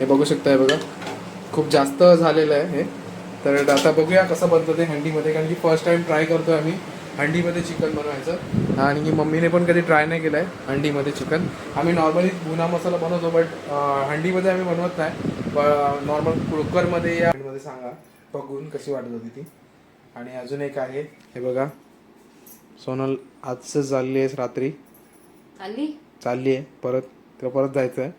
हे बघू शकता हे बघा. खूप जास्त झालेलं आहे हे. तर आता बघूया कसं बनतं ते हंडीमध्ये कारण की फर्स्ट टाइम ट्राय करतो आम्ही हंडीमध्ये चिकन बनवायचं. आणि मम्मीने पण कधी ट्राय नाही केलं आहे हंडीमध्ये चिकन आम्ही नॉर्मली गुना मसाला बनवतो बट हंडीमध्ये आम्ही बनवत नाही. नॉर्मल कुकरमध्ये या मध्ये सांगा. बघून कशी वाटत होती ती. आणि अजून एक आहे. हे बघा. सोनल आजच चालली आहेस रात्री. आली चालली आहे. परत तिला परत जायचं आहे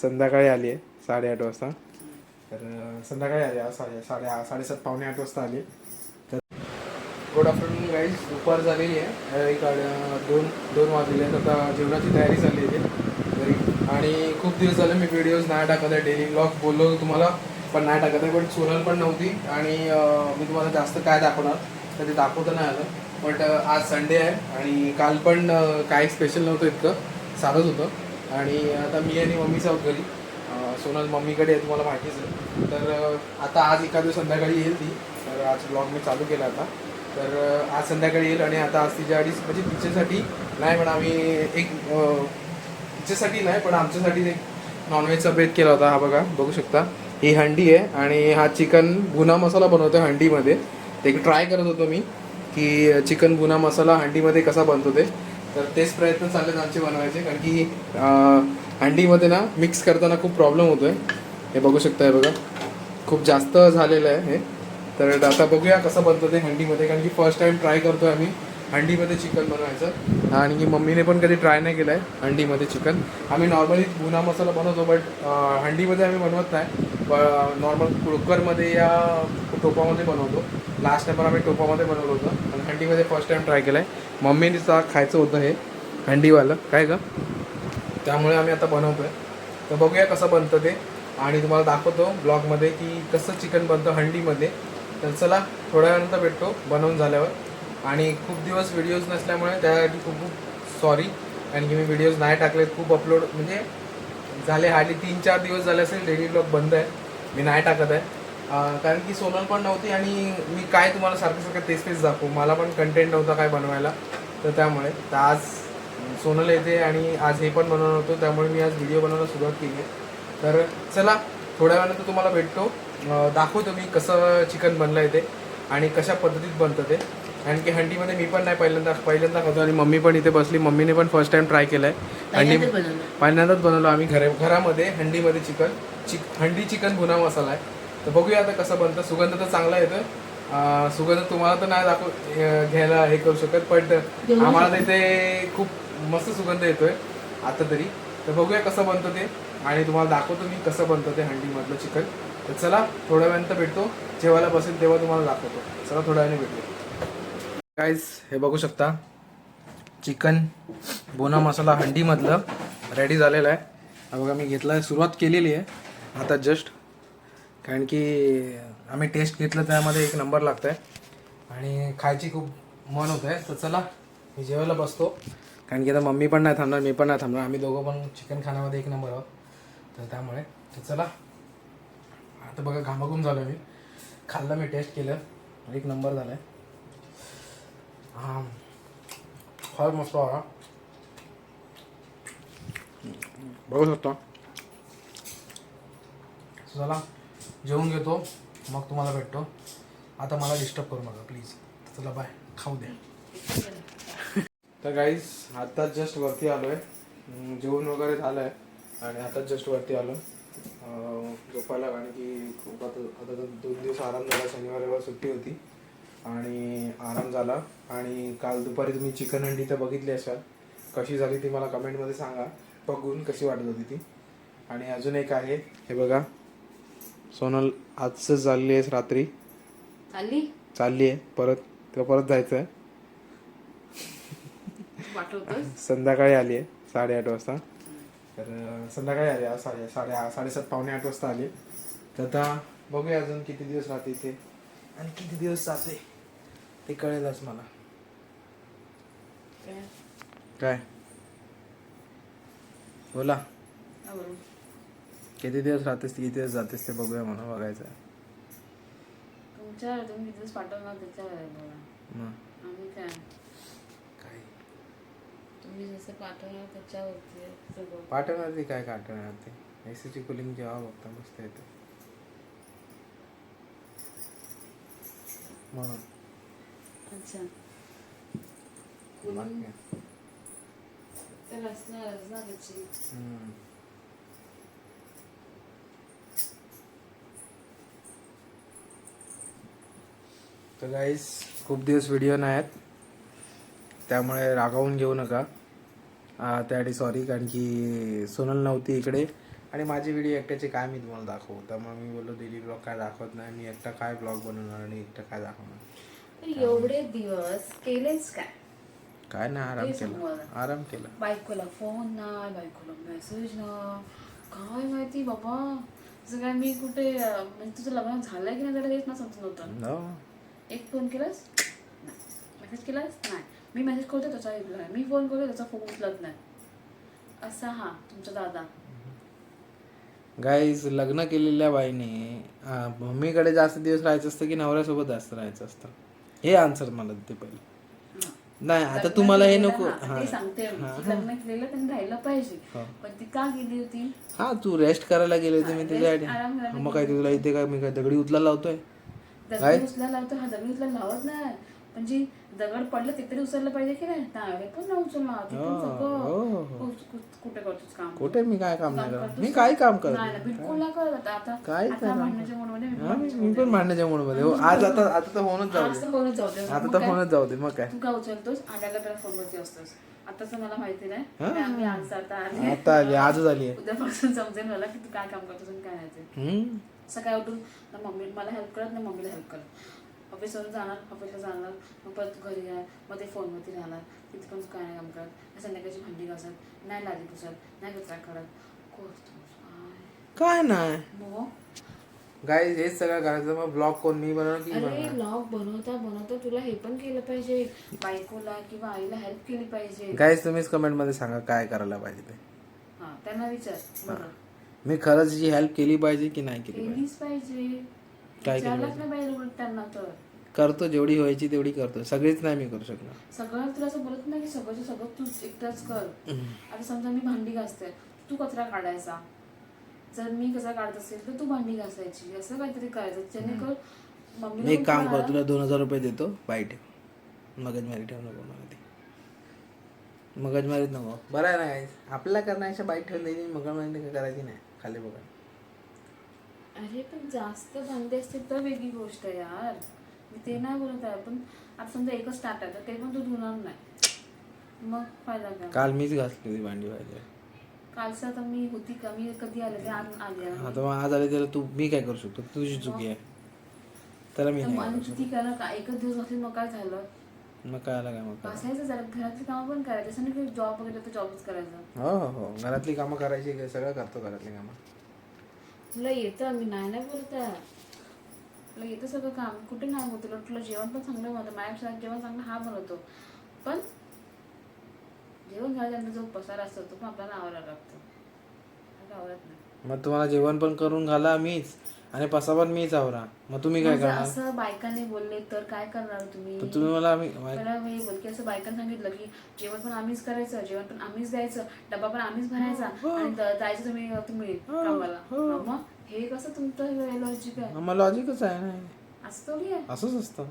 संध्याकाळी आली आहे साडेआठ वाजता. तर संध्याकाळी आली आज साडे साडे साडेसात पावणे आठ वाजता आली. तर गुड आफ्टरनून गाईज दुपार झालेली आहे. एक दोन दोन वाजलेले आहेत. आता जेवणाची तयारी झाली आहे. घरी. आणि खूप दिवस झाले मी व्हिडिओज नाही टाकत आहे. डेली ब्लॉग बोललो तुम्हाला पण नाही टाकत आहे. पण सोनल पण नव्हती. आणि मी तुम्हाला जास्त काय दाखवणार तर ते दाखवता नाही आलं. बट आज संडे आहे. आणि काल पण काही स्पेशल नव्हतं इतकं. साधंच होतं. आणि आता मी आणि मम्मीच आहोत घरी. सोनल मम्मीकडे आहे तुम्हाला माहितीच आहे. तर आता आज एखादी संध्याकाळी येईल ती. तर आज ब्लॉग मी चालू केला आता. तर आज संध्याकाळी येईल आणि आता आज तिच्या अडीच म्हणजे तिच्यासाठी नाही पण आम्ही एक तिच्यासाठी नाही पण आमच्यासाठी एक नॉनव्हेजचा बेत केला होता. हा बघा बघू शकता. ही हंडी आहे आणि हा चिकन भुना मसाला बनवतो हंडीमध्ये. ते एक ट्राय करत होतो मी की चिकन भुना मसाला हंडीमध्ये कसा बनतो ते. तर तेच प्रयत्न चाललेत आमचे बनवायचे कारण की हंडीमध्ये ना मिक्स करताना खूप प्रॉब्लेम होतोय. हे बघू शकता बघा. खूप जास्त झालेलं आहे हे. तर आता बघूया कसं बनतं ते हंडीमध्ये कारण की फर्स्ट टाइम ट्राय करतोय आम्ही हंडीमध्ये चिकन बनवायचं. आणि की मम्मीने पण कधी ट्राय नाही केलं आहे हंडीमध्ये चिकन आम्ही नॉर्मली भुना मसाला बनवतो बट हंडीमध्ये आम्ही बनवत नाही. नॉर्मल कुकरमध्ये या टोपामध्ये बनवतो. लास्ट टाइम पण आम्ही टोपामध्ये बनवलं होतं. हंडीमध्ये फर्स्ट टाइम ट्राय केलं आहे मम्मीने खायचं होतं हे हंडीवालं काय का त्यामुळे आम्ही आता बनवतोय. तर बघूया कसं बनतं ते. आणि तुम्हाला दाखवतो ब्लॉगमध्ये की कसं चिकन बनतं हंडीमध्ये. तर चला थोड्या वेळानंतर भेटतो बनवून झाल्यावर. आणि खूप दिवस व्हिडिओज नसल्यामुळे त्यासाठी खूप खूप सॉरी कारण की मी व्हिडिओज नाही टाकलेत खूप अपलोड म्हणजे झाले हार्डली तीन चार दिवस झाले असेल डेली ब्लॉग बंद आहे. मी नाही टाकत आहे. कारण की सोनल पण नव्हती आणि मी काय तुम्हाला सारखं सारखं तेच तेच दाखवू. मला पण कंटेंट नव्हता काय बनवायला. तर त्यामुळे. तर आज सोनल येते आणि आज हे पण बनवणार होतो. त्यामुळे मी आज व्हिडिओ बनवायला सुरुवात केली आहे. तर चला थोड्या वेळानंतर तुम्हाला भेटतो. दाखवतो मी कसं चिकन बनलं आहे ते आणि कशा पद्धतीत बनतं ते. कारण की हंडीमध्ये मी पण नाही पहिल्यांदा पहिल्यांदा खातो आणि मम्मी पण इथे बसली. मम्मीने पण फर्स्ट टाइम ट्राय केलं आहे हंडी पहिल्यांदाच बनवलं. आम्ही घरा घरामध्ये हंडीमध्ये चिकन चिक हंडी चिकन भुना मसाला आहे. तर बघूया आता कसं बनतं. सुगंध तर चांगला येतो सुगंध तुम्हाला तर नाही दाखव घ्यायला हे करू शकत पण आम्हाला तर इथे खूप मस्त सुगंध येतोय आता तरी. तर बघूया कसं बनतं ते. आणि तुम्हाला दाखवतो मी कसं बनतं ते हंडीमधलं चिकन. तर चला थोड्या वेळानंतर भेटतो. जेवायला बसेल तेव्हा तुम्हाला दाखवतो. चला थोड्या वेळाने भेटतो गाईज हे बघू शकता. चिकन बोना मसाला हंडीमधलं रेडी झालेलं आहे. बघा मी घेतला सुरुवात केलेली आहे. आता जस्ट कारण की आम्ही टेस्ट घेतलं त्यामध्ये एक नंबर लागतं आहे आणि खायची खूप मन होतं आहे तर चला मी जेवायला बसतो. कारण की आता मम्मी पण नाही थांबणार मी पण नाही थांबणार. आम्ही दोघं पण चिकन खाण्यामध्ये एक नंबर आहोत. तर त्यामुळे तर चला. आता बघा घामाघूम झालो मी. खाल्लं मी टेस्ट केलं. एक नंबर झाला आहे हां. फार मस्त हा. बघू शकता. चला. जेवून घेतो मग तुम्हाला भेटतो. आता मला डिस्टर्ब करू नका प्लीज चला बाय खाऊ द्या. तर गाईज आत्ताच जस्ट वरती आलो आहे जेवण वगैरे झालं आहे आणि आताच जस्ट वरती आलो. झोपायला कारण की खूप आता आता तर दोन दिवस आराम झाला. शनिवार रविवार सुट्टी होती आणि आराम झाला. आणि काल दुपारी तुम्ही चिकन हंडी तर बघितली असाल. कशी झाली ती मला कमेंटमध्ये सांगा. बघून कशी वाटत होती ती. आणि अजून एक आहे हे बघा. सोनल आजच चालली आहेस रात्री? आली चालली आहे. परत तिला परत जायचं आहे पाठवतोस संध्याकाळी आली आहे साडेआठ वाजता. तर अं, संध्याकाळी आली आज साडे साडे साडेसात पावणे आठ वाजता आली तर आता बघूया अजून किती दिवस राहते इथे. आणि किती दिवस जाते ते कळेलच मला. काय? बोला. किती दिवस राहतेस किती दिवस जातेस ते बघूया मला बघायचं तुम्ही दिवस पाठवणार त्याच्यावर आहे बघा मग. आम्ही काय? काय? तुम्ही जसं पाठवणार त्याच्यावरती आहे पाठवणार ती काय पाठवणार ते? ए सीची कुलिंग जेव्हा बघता मस्त येते. म्हणून. अच्छा. बाकी. कुलिंग काय? तर असणारच ना त्याची. हम्म. तर गाईस खूप दिवस व्हिडिओ नाही आहेत त्यामुळे रागावून घेऊ नका. त्यासाठी सॉरी कारण की सोनल नव्हती इकडे. आणि माझी व्हिडिओ एकट्याचे काय मी तुम्हाला दाखवू? त्यामुळे मी बोललो डेली ब्लॉग काय दाखवत नाही. मी एकटा काय ब्लॉग बनवणार आणि एकटा काय दाखवणार? एवढे दिवस केलेच काय? काय नाही आराम केला. आराम केला. बायकोला फोन नाही बायकोला मेसेज ना काय माहिती बाबा? काय मी कुठे म्हणजे तुझं लग्न झालंय की नाही झालं हेच ना समजत नव्हतं. एक फोन केलास? नाही. मेसेज केलास? नाही. मी मेसेज करतो त्याचा रिप्लाय मी फोन करतो त्याचा फोन उचलत नाही. असा हा तुमचा दादा. गाईज लग्न केलेल्या बाईने अं, मम्मीकडे जास्त दिवस राहायचं असतं की नवऱ्यासोबत जास्त राहायचं असतं? हे आन्सर मला ते पहिले. हा. नाही आता लग्न तुम्हाला हे केलेलं, नको. हा, हा. ते सांगते मी. लग्न केलेलं त्यांनी राहिलं पाहिजे. पण ती का गेली होती? हा तू रेस्ट करायला गेले होते मी त्याच्यासाठी rest आराम करायला मग काय तुला इथे काय मी काय दगडी उचला लावतोय? दगड उचलायला लावतो. हा दगड उचलायला लावत नाही. पण जी दगड पडलं ते तरी उचललं पाहिजे की नाही? नाही, पण नाही उचलणार. हो, हो, हो. कुठे करतोस काम? कुठे मी काय काम नाही करत? मी काय काम करत नाही बिलकुल नाही करत. आता काय भांडण्याच्या मूडमध्ये मी पण भांडण्याच्या मूडमध्ये. हो, आज आता आता तर होणच जाऊ आज दे. आता तर? होणच जाऊ दे. मग काय? तू का उचलतोस? आल्याला पहिला फोनवरती असतोस. आताच मला माहिती नाही. आज आता आले. आता आली आजच आली उद्यापासून समजेल मला की तू काय काम करतोस आणि काय नाही. सकाळी उठून ना मम्मी मला हेल्प करत ना मम्मीला हेल्प करत. ऑफिसवरून जाणार ऑफिसला जाणार मग परत घरी आहे मग ते फोनवरती राहणार तिथे पण काय नाही काम करत. संध्याकाळची भांडी घासत नाही लादी पुसत नाही कचरा करत. काय? नाही. मग? गाईज हेच सगळं करायचं. मग ब्लॉग कोण मी बनवणार की अरे ब्लॉग बनवता बनवता तुला हे पण केलं पाहिजे. बायकोला किंवा आईला हेल्प केली पाहिजे. गाईज तुम्हीच कमेंटमध्ये सांगा काय करायला पाहिजे ते. हा त्यांना विचार. बरं. मी खरंच जी हेल्प केली पाहिजे की नाही केली पाहिजे? केलीच पाहिजे. काय केलं विचारलंच नाही पाहिजे उलट त्यांना तर. करतो जेवढी व्हायची तेवढी करतो. सगळीच नाही मी करू शकणार. सगळं तुला असं बोलत नाही की सगळं सगळं तू एकटाच कर. आता समजा मी भांडी घासते. तू कचरा काढायचा. जर मी कचरा काढत असेल तर तू भांडी घासायची. असं काहीतरी करायचं. जेणेकरून मी एक काम. करतो तुला दोन हजार रुपये देतो. बाय ठेव. मगजमारी ठेव नको मला ती. मगजमारीत नको. बरं आहे ना guys. आपल्याला करण्याच्या बाईक ठेवून द्यायची मगजमारी करायची नाही. खाली बघा. अरे पण जास्त भांडी असतील तर वेगळी गोष्ट आहे यार. मी ते नाही बोलत आहे पण आता समजा एकच आहे तर ते पण तू धुणार नाही. मग फायदा काय? काल मीच घासली होती भांडी पाहिजे कालचं आता मी होती का? मी कधी आले ते आज आले आहे. आता मग आज आले त्याला तू मी काय करू शकतो? तुझी चुकी आहे. त्याला मी तर नाही करू किती करा का? एकच दिवस असेल मग काय झालं? शकत मग काय मग काय बसायचं जरा घरातली कामं पण करायची असं नाही की जॉब वगैरे तर जॉबच करायचं. हो हो हो. घरातली कामं करायची सगळं करतो घरातली कामं. तुला येतं मी नाही नाही बोलत. तुला येतं सगळं काम. कुठे नाही होत? तुला तुला जेवण पण चांगलं बनवतं. माझ्यापेक्षा जेवण चांगलं हा बनवतो. पण जेवण झाल्यानंतर जो पसारा असतो तो पण आपल्याला आवरायला लागतो. मला आवडत नाही. मग तुम्हाला जेवण पण करून घाला मीच. आणि पसा पण मीच आवरा. मग तुम्ही काय करणार? असं बायकाने बोलले तर काय करणार तुम्ही? तर तुम्ही मला मी मला मी बोल की असं बायकांनी सांगितलं की जेवण पण आम्हीच करायचं जेवण पण आम्हीच द्यायचं डबा पण आम्हीच भरायचा आणि द- जायचं तुम्ही तुम्ही कामाला. मग हे कसं तुमचं लॉजिक आहे? मग लॉजिकच आहे ना असं थोडी आहे. असंच असतं.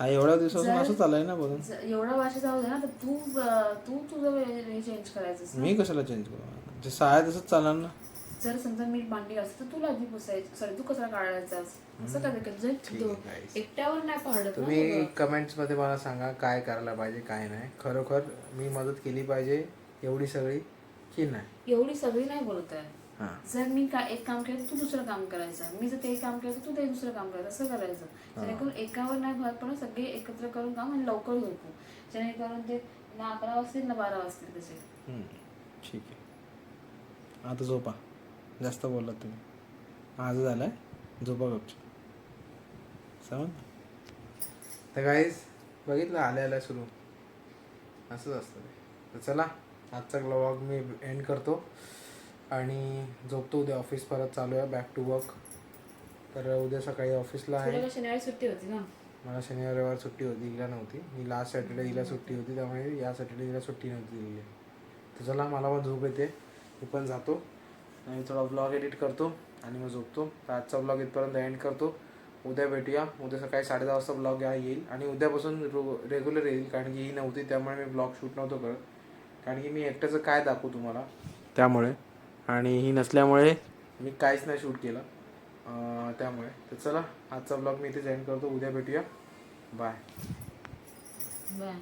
हा एवढ्या दिवसापासून असं चाललंय ना बोलून? ज- एवढा वर्ष जाऊ दे ना तर तू अं, तू तुझं हे चेंज करायचं मी कशाला चेंज करू? जे सहाय तसंच चालणार ना? जर समजा मी भांडी तर तुला आधी पुसायचं. सॉरी तू कचरा काढायचा असं काय जर दो- एकट्यावर नाही ना तुम्ही कमेंट्समध्ये मला सांगा काय करायला पाहिजे काय नाही. खरोखर मी मदत केली पाहिजे एवढी सगळी की नाही? एवढी सगळी नाही बोलत आहे. हा. जर मी का एक काम केलं तू दुसरं काम करायचं. मी जर ते काम केलं तर तू ते दुसरं काम करायचं. असं करायचं. जेणेकरून एकावर नाही भर पडत सगळे एकत्र करून काम आणि लवकर झोपू. जेणेकरून ते ना अकरा वाजतील ना बारा वाजतील तसे. ठीक आहे. आता झोपा. जास्त बोललात तुम्ही. आज झालाय झोपा गपची समज तर काहीच बघितलं आल्या आल्या सुरू. असंच असतं ते. तर चला आजचा व्लॉग मी एंड करतो. आणि झोपतो उद्या ऑफिस परत चालू आहे बॅक टू वर्क तर उद्या सकाळी ऑफिसला आहे. शनिवारी सुट्टी होती ना. मला शनिवार रविवार सुट्टी होती हिला नव्हती. ही लास्ट सॅटर्डे हिला सुट्टी होती त्यामुळे या सॅटर्डे हिला सुट्टी नव्हती दिलेली तर चला मला पण झोप येते. मी पण जातो. आणि थोडा ब्लॉग एडिट करतो आणि मग झोपतो. तर आजचा ब्लॉग इथपर्यंत एंड करतो. उद्या भेटूया. उद्या सकाळी साडे दहा वाजता ब्लॉग येईल. आणि उद्यापासून रेग्युलर येईल कारण की ही नव्हती त्यामुळे मी ब्लॉग शूट नव्हतो करत. कारण की मी एकट्याचं काय दाखवू तुम्हाला? त्यामुळे. आणि ही नसल्यामुळे मी काहीच नाही शूट केलं. अं, त्यामुळे. तर चला आजचा ब्लॉग मी इथे एंड करतो. उद्या भेटूया. Bye bye